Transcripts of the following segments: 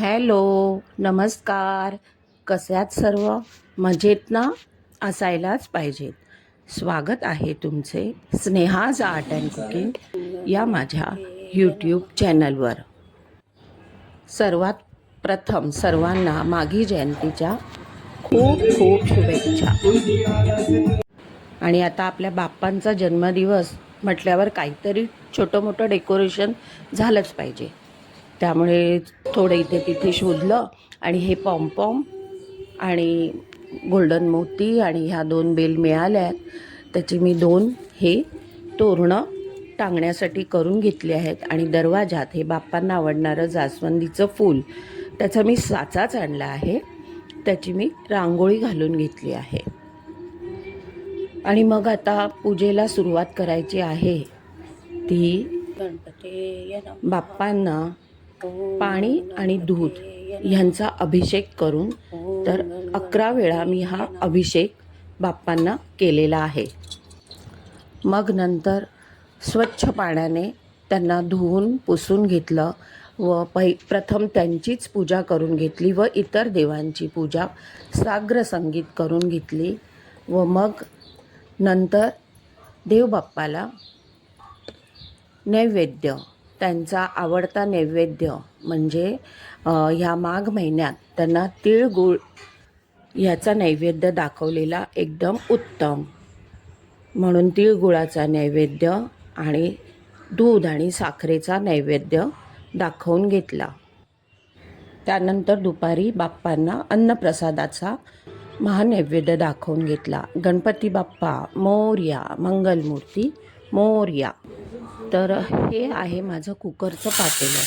Hello नमस्कार. कशात सर्व? मजेत ना? असायलाच पाहिजेत. स्वागत आहे तुमचे स्नेहाज आर्ट अँड कुकिंग या माझ्या यूट्यूब चॅनलवर. सर्वात प्रथम सर्वांना माघी जयंतीच्या खूप खूप शुभेच्छा. आणि आता आपल्या बाप्पांचा जन्मदिवस म्हटल्यावर काहीतरी छोटं मोठं डेकोरेशन झालंच पाहिजे. त्यामुळे थोडं इथे तिथे शोधलं आणि हे पॉम्पॉम आणि गोल्डन मोती आणि ह्या दोन बेल मिळाल्या त्याची मी दोन हे तोरणं टांगण्यासाठी करून घेतली आहेत आणि दरवाजात हे बाप्पांना आवडणारं जास्वंदीचं फूल त्याचा मी साचाच आणला आहे. त्याची मी रांगोळी घालून घेतली आहे. आणि मग आता पूजेला सुरुवात करायची आहे. ती गणपती बाप्पांना पाणी आणि दूध ह्यांचा अभिषेक करून तर अकरा वेळा मी हा अभिषेक बाप्पांना केलेला आहे. मग नंतर स्वच्छ पाण्याने त्यांना धुवून पुसून घेतलं व पै प्रथम त्यांचीच पूजा करून घेतली व इतर देवांची पूजा साग्र संगीत करून घेतली व मग नंतर देवबाप्पाला नैवेद्य त्यांचा आवडता नैवेद्य म्हणजे ह्या माघ महिन्यात त्यांना तिळगुळ ह्याचा नैवेद्य दाखवलेला एकदम उत्तम. म्हणून तिळगुळाचा नैवेद्य आणि दूध आणि साखरेचा नैवेद्य दाखवून घेतला. त्यानंतर दुपारी बाप्पांना अन्नप्रसादाचा महानैवेद्य दाखवून घेतला. गणपती बाप्पा मोर्या मंगलमूर्ती मोर्या. तर हे आहे माझं कुकरचं पातेलं.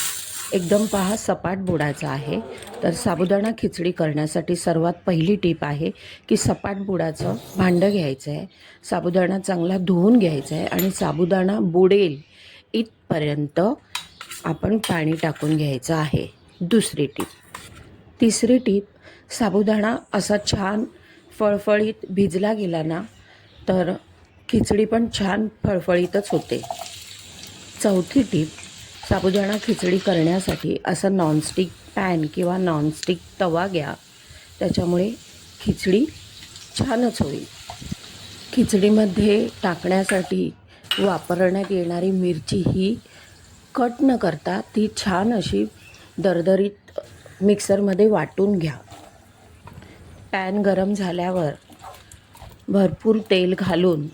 एकदम पहा सपाट बुडाचं आहे. तर साबुदाणा खिचडी करण्यासाठी सर्वात पहिली टीप आहे की सपाट बुडाचं भांडं घ्यायचं आहे साबुदाणा चांगला धुवून घ्यायचा आहे आणि साबुदाणा बुडेल इथपर्यंत आपण पाणी टाकून घ्यायचं आहे. दुसरी टीप. तिसरी टीप साबुदाणा असा छान फळफळीत भिजला गेला ना तर खिचडी पण छान फळफळीतच होते. चौथी टीप साबुदाणा खिचडी करण्यासाठी असं नॉनस्टिक पॅन किंवा नॉनस्टिक तवा घ्या. त्याच्यामुळे खिचडी छानच होईल. खिचडीमध्ये टाकण्यासाठी वापरण्यात येणारी मिरची ही कट न करता ती छान अशी दरदरीत मिक्सरमध्ये वाटून घ्या. पॅन गरम झाल्यावर भरपूर तेल घालून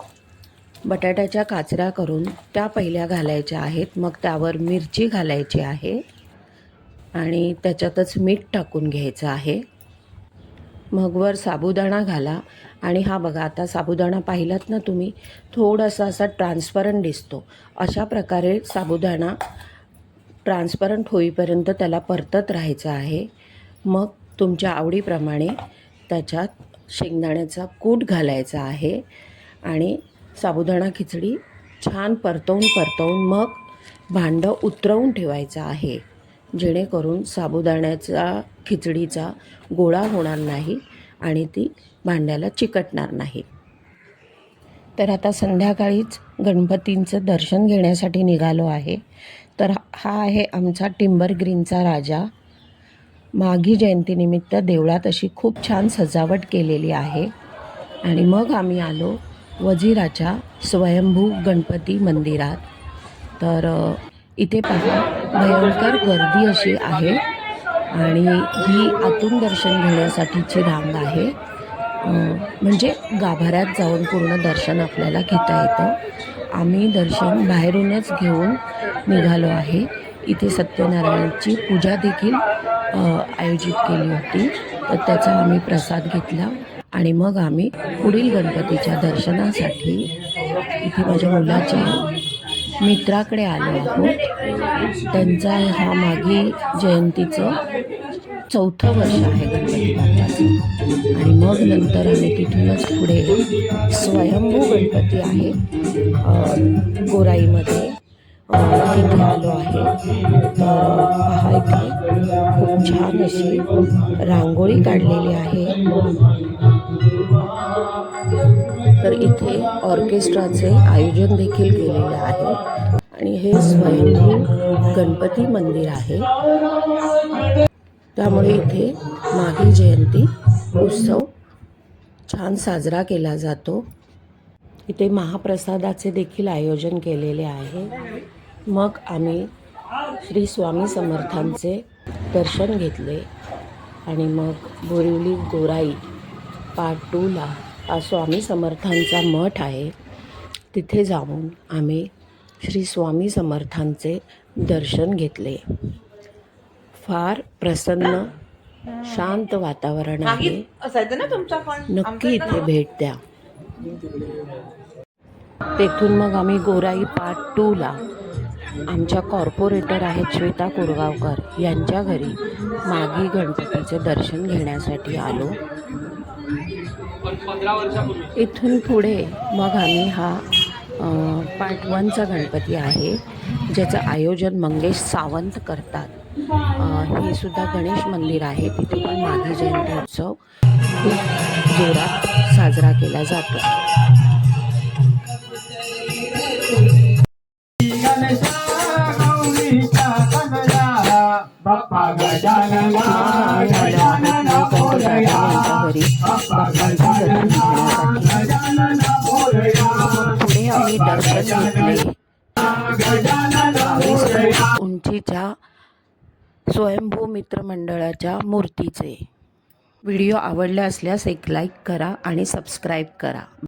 बटाट्याच्या काचऱ्या करून त्या पहिल्या घालायच्या आहेत. मग त्यावर मिरची घालायची आहे आणि त्याच्यातच मीठ टाकून घ्यायचं आहे. मग वर साबुदाणा घाला आणि हा बघा आता साबुदाणा पाहिलात ना तुम्ही थोडासा असा ट्रान्सपरंट दिसतो. अशा प्रकारे साबुदाणा ट्रान्सपरंट होईपर्यंत त्याला परतत राहायचं आहे. मग तुमच्या आवडीप्रमाणे त्याच्यात शेंगदाण्याचा कूट घालायचा आहे आणि साबुदाणा खिचडी छान परतवून परतवून मग भांडं उतरवून ठेवायचं आहे. जेणेकरून साबुदाण्याचा खिचडीचा गोळा होणार नाही आणि ती भांड्याला चिकटणार नाही. तर आता संध्याकाळीच गणपतींचं दर्शन घेण्यासाठी निघालो आहे. तर हा आहे आमचा टिंबर ग्रीनचा राजा. माघी जयंतीनिमित्त देवळात अशी खूप छान सजावट केलेली आहे. आणि मग आम्ही आलो वजिराच्या स्वयंभू गणपती मंदिरात. तर इथे पहा भयंकर गर्दी अशी आहे आणि ही आतून दर्शन घेण्यासाठीची रांग आहे. म्हणजे गाभाऱ्यात जाऊन पूर्ण दर्शन आपल्याला घेता येतं. आम्ही दर्शन बाहेरूनच घेऊन निघालो आहे. इथे सत्यनारायणची पूजा देखील आयोजित केली होती. तर त्याचा आम्ही प्रसाद घेतला. आणि मग आम्ही पुढील गणपतीच्या दर्शनासाठी इथे माझ्या मुलाच्या मित्राकडे आलो आहोत. त्यांचा हा मागे जयंतीचं चौथं वर्ष आहे गणपती बाप्पाचं. आणि मग नंतर आम्ही तिथूनच पुढे स्वयंभू गणपती आहे गोराईमध्ये तिथे आलो आहे. तर पहा इथे खूप छान अशी रांगोळी काढलेली आहे. तर इथे ऑर्केस्ट्राचे आयोजन देखील केलेले आहे. आणि हे स्वयंभू गणपती मंदिर आहे. त्यामुळे इथे माघी जयंती उत्सव छान साजरा केला जातो. इथे महाप्रसादाचे देखील आयोजन केलेले आहे. मग आम्ही श्री स्वामी समर्थांचे दर्शन घेतले. आणि मग बोरिवली गोराई पार्ट टूला हा स्वामी समर्थांचा मठ आहे. तिथे जाऊन आम्ही श्री स्वामी समर्थांचे दर्शन घेतले. फार प्रसन्न शांत वातावरण आहे. नक्की इथे भेट द्या. तेथून मग आम्ही गोराई पार्ट टूला आमच्या कॉर्पोरेटर आहेत श्वेता कोरगावकर यांच्या घरी मागी गणपतीचे दर्शन घेण्यासाठी आलो. इथून पुढे मग आम्ही हा पार्ट वनचा गणपती आहे ज्याचं आयोजन मंगेश सावंत करतात. हे सुद्धा गणेश मंदिर आहे तिथे पण माघी जयंती उत्सव खूप जोरात साजरा केला जातो. गजानना पुढे आम्ही दर्शन घेतले उंचीच्या स्वयंभू मित्र मंडळाच्या मूर्तीचे. व्हिडिओ आवडला असल्यास एक लाईक करा आणि सबस्क्राईब करा.